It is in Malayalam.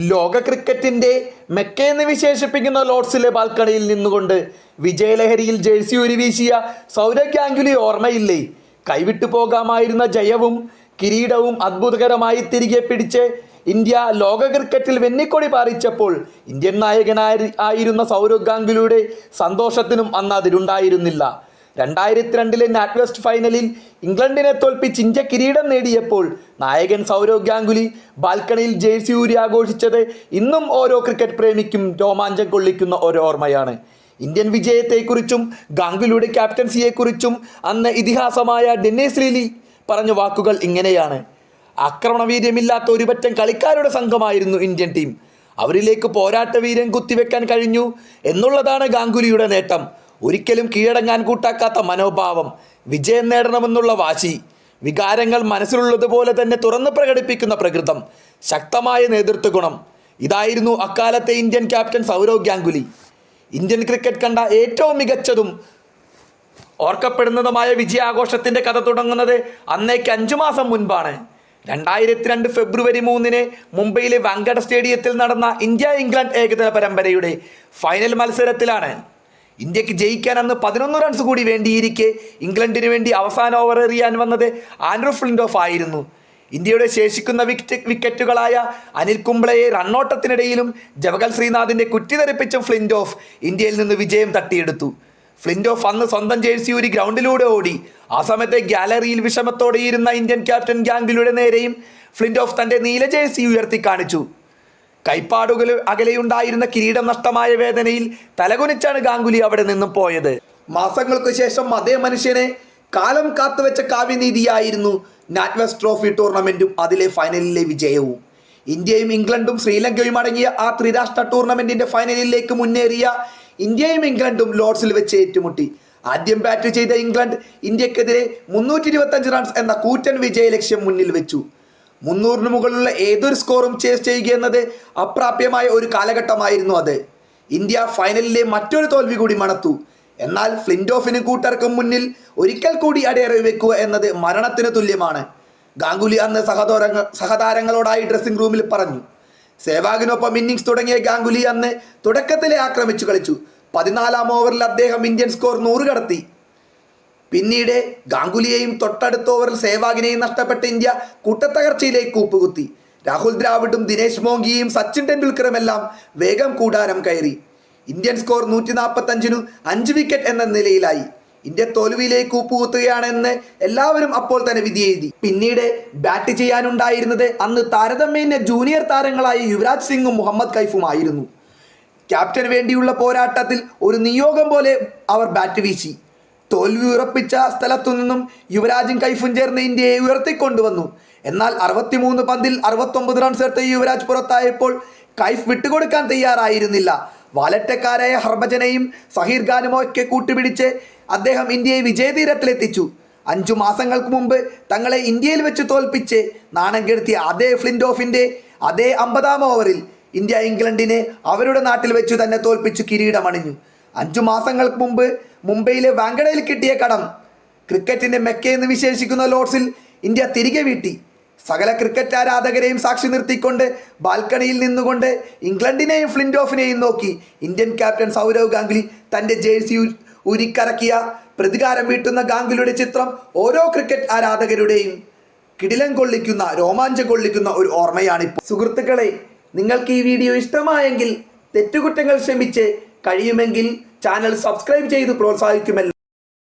ലോക ക്രിക്കറ്റിന്റെ മെക്കയെന്ന് വിശേഷിപ്പിക്കുന്ന ലോർഡ്സിലെ ബാൽക്കണിയിൽ നിന്നുകൊണ്ട് വിജയലഹരിയിൽ ജേഴ്സി ഒരു വീശിയ സൗരവ് ഗാംഗുലി ഓർമ്മയില്ലേ? കൈവിട്ടു പോകാമായിരുന്ന ജയവും കിരീടവും അത്ഭുതകരമായി തിരികെ പിടിച്ച് ഇന്ത്യ ലോക ക്രിക്കറ്റിൽ വെന്നിക്കൊടി പാറിച്ചപ്പോൾ ഇന്ത്യൻ നായകനായി ആയിരുന്ന സൗരവ് ഗാംഗുലിയുടെ സന്തോഷത്തിനും അന്ന് അതിലുണ്ടായിരുന്നില്ല രണ്ടായിരത്തി രണ്ടിലെ നാറ്റ്വെസ്റ്റ് ഫൈനലിൽ ഇംഗ്ലണ്ടിനെ തോൽപ്പിച്ച് ഇന്ത്യ കിരീടം നേടിയപ്പോൾ നായകൻ സൗരവ് ഗാംഗുലി ബാൽക്കണിയിൽ ജേഴ്സി ഊരി ആഘോഷിച്ചത് ഇന്നും ഓരോ ക്രിക്കറ്റ് പ്രേമിക്കും രോമാഞ്ചം കൊള്ളിക്കുന്ന ഒരു ഓർമ്മയാണ്. ഇന്ത്യൻ വിജയത്തെക്കുറിച്ചും ഗാംഗുലിയുടെ ക്യാപ്റ്റൻസിയെക്കുറിച്ചും അന്ന് ഇതിഹാസമായ ഡെന്നീസ് ലീലി പറഞ്ഞ വാക്കുകൾ ഇങ്ങനെയാണ്. ആക്രമണവീര്യമില്ലാത്ത ഒരുപറ്റം കളിക്കാരുടെ സംഘമായിരുന്നു ഇന്ത്യൻ ടീം. അവരിലേക്ക് പോരാട്ട വീര്യം കുത്തിവെക്കാൻ കഴിഞ്ഞു എന്നുള്ളതാണ് ഗാംഗുലിയുടെ നേട്ടം. ഒരിക്കലും കീഴടങ്ങാൻ കൂട്ടാക്കാത്ത മനോഭാവം വിജയം നേടണമെന്നുള്ള വാശി വികാരങ്ങൾ മനസ്സിലുള്ളതുപോലെ തന്നെ തുറന്ന് പ്രകടിപ്പിക്കുന്ന പ്രകൃതം ശക്തമായ നേതൃത്വ ഗുണം. ഇതായിരുന്നു അക്കാലത്തെ Indian captain Sourav Ganguly. Indian cricket കണ്ട ഏറ്റവും മികച്ചതും ഓർക്കപ്പെടുന്നതുമായ വിജയാഘോഷത്തിന്റെ കഥ തുടങ്ങുന്നത് അന്നേക്ക് അഞ്ചു മാസം മുൻപാണ്. രണ്ടായിരത്തി രണ്ട് ഫെബ്രുവരി മൂന്നിന് മുംബൈയിലെ വാങ്കഡ സ്റ്റേഡിയത്തിൽ നടന്ന ഇന്ത്യ ഇംഗ്ലണ്ട് ഏകദിന പരമ്പരയുടെ ഫൈനൽ മത്സരത്തിലാണ് ഇന്ത്യയ്ക്ക് ജയിക്കാൻ അന്ന് പതിനൊന്ന് റൺസ് കൂടി വേണ്ടിയിരിക്കെ ഇംഗ്ലണ്ടിന് വേണ്ടി അവസാന ഓവർ എറിയാൻ വന്നത് ആൻഡ്രൂ ഫ്ലിൻഡോഫ് ആയിരുന്നു. ഇന്ത്യയുടെ ശേഷിക്കുന്ന വിക്കറ്റ് വിക്കറ്റുകളായ അനിൽ കുംബ്ലയെ റണ്ണോട്ടത്തിനിടയിലും ശ്രീനാഥിന്റെ ശ്രീനാഥിന്റെ കുറ്റിതെറിപ്പിച്ചും ഫ്ലിൻഡോഫ് ഇന്ത്യയിൽ നിന്ന് വിജയം തട്ടിയെടുത്തു. ഫ്ലിൻഡോഫ് അന്ന് സ്വന്തം ജേഴ്സി ഒരു ഗ്രൗണ്ടിലൂടെ ഓടി. ആ സമയത്തെ ഗാലറിയിൽ വിഷമത്തോടെയിരുന്ന ഇന്ത്യൻ ക്യാപ്റ്റൻ ഗാംഗുലിയുടെ നേരെയും ഫ്ലിൻഡോഫ് തന്റെ നീല ജേഴ്സി ഉയർത്തി കാണിച്ചു. കൈപ്പാടുകൾ അകലെയുണ്ടായിരുന്ന കിരീടം നഷ്ടമായ വേദനയിൽ തലകുനിച്ചാണ് ഗാംഗുലി അവിടെ നിന്നും പോയത്. മാസങ്ങൾക്ക് ശേഷം അതേ മനുഷ്യനെ കാലം കാത്തുവെച്ച കാവ്യനീതിയായിരുന്നു നാറ്റ്വെസ് ട്രോഫി ടൂർണമെന്റും അതിലെ ഫൈനലിലെ വിജയവും. ഇന്ത്യയും ഇംഗ്ലണ്ടും ശ്രീലങ്കയും അടങ്ങിയ ആ ത്രിരാഷ്ട്ര ടൂർണമെന്റിന്റെ ഫൈനലിലേക്ക് മുന്നേറിയ ഇന്ത്യയും ഇംഗ്ലണ്ടും ലോർഡ്സിൽ വെച്ച് ഏറ്റുമുട്ടി. ആദ്യം ബാറ്റ് ചെയ്ത ഇംഗ്ലണ്ട് ഇന്ത്യക്കെതിരെ മുന്നൂറ്റി റൺസ് എന്ന കൂറ്റൻ വിജയ ലക്ഷ്യം മുന്നിൽ വെച്ചു. മുന്നൂറിന് മുകളിലുള്ള ഏതൊരു സ്കോറും ചേസ് ചെയ്യുക എന്നത് അപ്രാപ്യമായ ഒരു കാലഘട്ടമായിരുന്നു അത്. ഇന്ത്യ ഫൈനലിലെ മറ്റൊരു തോൽവി കൂടി മണത്തു. എന്നാൽ ഫ്ലിൻഡോഫിന് കൂട്ടർക്കും മുന്നിൽ ഒരിക്കൽ കൂടി അടയറി വെക്കുക എന്നത് മരണത്തിന് തുല്യമാണ്. ഗാംഗുലി അന്ന് സഹതോരങ്ങൾ സഹതാരങ്ങളോടായി ഡ്രസ്സിംഗ് റൂമിൽ പറഞ്ഞു. സേവാഗിനൊപ്പം ഇന്നിങ്സ് തുടങ്ങിയ ഗാംഗുലി അന്ന് തുടക്കത്തിലെ ആക്രമിച്ചു കളിച്ചു. പതിനാലാം ഓവറിൽ അദ്ദേഹം ഇന്ത്യൻ സ്കോർ നൂറ് കടത്തി. പിന്നീട് ഗാംഗുലിയെയും തൊട്ടടുത്ത ഓവറിൽ സേവാഗിനെയും നഷ്ടപ്പെട്ട ഇന്ത്യ കൂട്ടത്തകർച്ചയിലേക്ക് കൂപ്പുകുത്തി. രാഹുൽ ദ്രാവിഡും ദിനേശ് മോംഗിയും സച്ചിൻ ടെണ്ടുൽക്കറും എല്ലാം വേഗം കൂടാരം കയറി. ഇന്ത്യൻ സ്കോർ നൂറ്റി നാൽപ്പത്തഞ്ചിനു അഞ്ച് വിക്കറ്റ് എന്ന നിലയിലായി. ഇന്ത്യ തോൽവിയിലേക്ക് കൂപ്പുകുത്തുകയാണെന്ന് എല്ലാവരും അപ്പോൾ തന്നെ വിധി എഴുതി. പിന്നീട് ബാറ്റ് ചെയ്യാനുണ്ടായിരുന്നത് അന്ന് താരതമ്യേന ജൂനിയർ താരങ്ങളായ യുവരാജ് സിംഗും മുഹമ്മദ് കൈഫും ആയിരുന്നു. ക്യാപ്റ്റന് വേണ്ടിയുള്ള പോരാട്ടത്തിൽ ഒരു നിയോഗം പോലെ അവർ ബാറ്റ് വീശി. തോൽവി ഉറപ്പിച്ച സ്ഥലത്തു നിന്നും യുവരാജും കൈഫും ചേർന്ന് ഇന്ത്യയെ ഉയർത്തിക്കൊണ്ടുവന്നു എന്നാൽ അറുപത്തിമൂന്ന് പന്തിൽ അറുപത്തൊമ്പത് റൺസ് എടുത്ത യുവരാജ് പുറത്തായപ്പോൾ കൈഫ് വിട്ടുകൊടുക്കാൻ തയ്യാറായിരുന്നില്ല. വാലറ്റക്കാരായ ഹർഭജനെയും സഹീർ ഖാനുമോ ഒക്കെ കൂട്ടുപിടിച്ച് അദ്ദേഹം ഇന്ത്യയെ വിജയതീരത്തിലെത്തിച്ചു. അഞ്ചു മാസങ്ങൾക്ക് മുമ്പ് തങ്ങളെ ഇന്ത്യയിൽ വെച്ച് തോൽപ്പിച്ച് നാണം കെടുത്തിയ അതേ ഫ്ലിൻഡോഫിന്റെ അതേ അമ്പതാം ഓവറിൽ ഇന്ത്യ ഇംഗ്ലണ്ടിനെ അവരുടെ നാട്ടിൽ വെച്ച് തന്നെ തോൽപ്പിച്ചു കിരീടമണിഞ്ഞു. അഞ്ചു മാസങ്ങൾക്ക് മുമ്പ് മുംബൈയിലെ വാങ്കഡയിൽ കിട്ടിയ കടം. ക്രിക്കറ്റിന്റെ മെക്കയെന്ന് വിശേഷിക്കുന്ന ലോഡ്സിൽ ഇന്ത്യ തിരികെ വീട്ടി. സകല ക്രിക്കറ്റ് ആരാധകരെയും സാക്ഷി നിർത്തിക്കൊണ്ട് ബാൽക്കണിയിൽ നിന്നുകൊണ്ട് ഇംഗ്ലണ്ടിനെയും ഫ്ലിൻഡോഫിനെയും നോക്കി ഇന്ത്യൻ ക്യാപ്റ്റൻ സൗരവ് ഗാംഗുലി തന്റെ ജേഴ്സി ഉരിക്കറക്കിയ പ്രതികാരം വീട്ടുന്ന ഗാംഗുലിയുടെ ചിത്രം ഓരോ ക്രിക്കറ്റ് ആരാധകരുടെയും കിടിലം കൊള്ളിക്കുന്ന രോമാഞ്ചം കൊള്ളിക്കുന്ന ഒരു ഓർമ്മയാണിപ്പോൾ. സുഹൃത്തുക്കളെ നിങ്ങൾക്ക് ഈ വീഡിയോ ഇഷ്ടമായെങ്കിൽ തെറ്റുകുറ്റങ്ങൾ ക്ഷമിച്ച് കഴിയുമെങ്കിൽ ചാനൽ സബ്സ്ക്രൈബ് ചെയ്ത് പ്രോത്സാഹിക്കുമല്ലോ.